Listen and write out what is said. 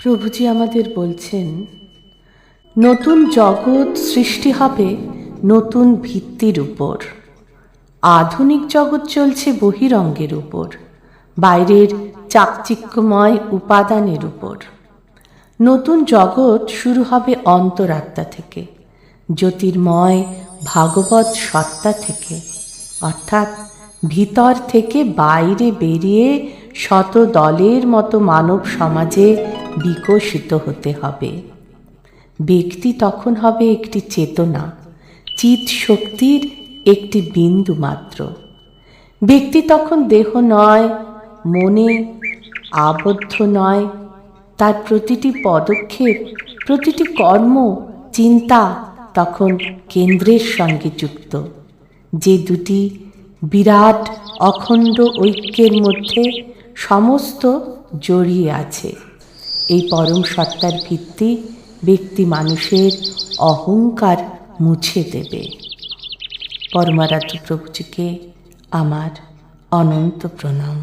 প্রভুজি আমাদের বলছেন, নতুন জগৎ সৃষ্টি হবে নতুন ভিত্তির উপর। আধুনিক জগৎ চলছে বহিরঙ্গের উপর, বাইরের চাকচিক্যময় উপাদানের উপর। নতুন জগৎ শুরু হবে অন্তরাত্মা থেকে, জ্যোতির্ময় ভাগবত সত্তা থেকে, অর্থাৎ ভিতর থেকে বাইরে বেরিয়ে শত দলের মতো মানব সমাজে বিকশিত হতে হবে। ব্যক্তি তখন হবে একটি চেতনা চিত শক্তির একটি বিন্দু মাত্র। ব্যক্তি তখন দেহ নয়, মনে আবদ্ধ নয়, তার প্রতিটি পদক্ষেপ, প্রতিটি কর্ম, চিন্তা তখন কেন্দ্রের সঙ্গে যুক্ত। যে দুটি বিরাট অখণ্ড ঐক্যের মধ্যে সমস্ত জড়িয়ে আছে। এই পরম সত্তার ভিত্তি ব্যক্তি মানুষের অহংকার মুছে দেবে। পরমারাধ্য প্রভুজিকে আমার অনন্ত প্রণাম।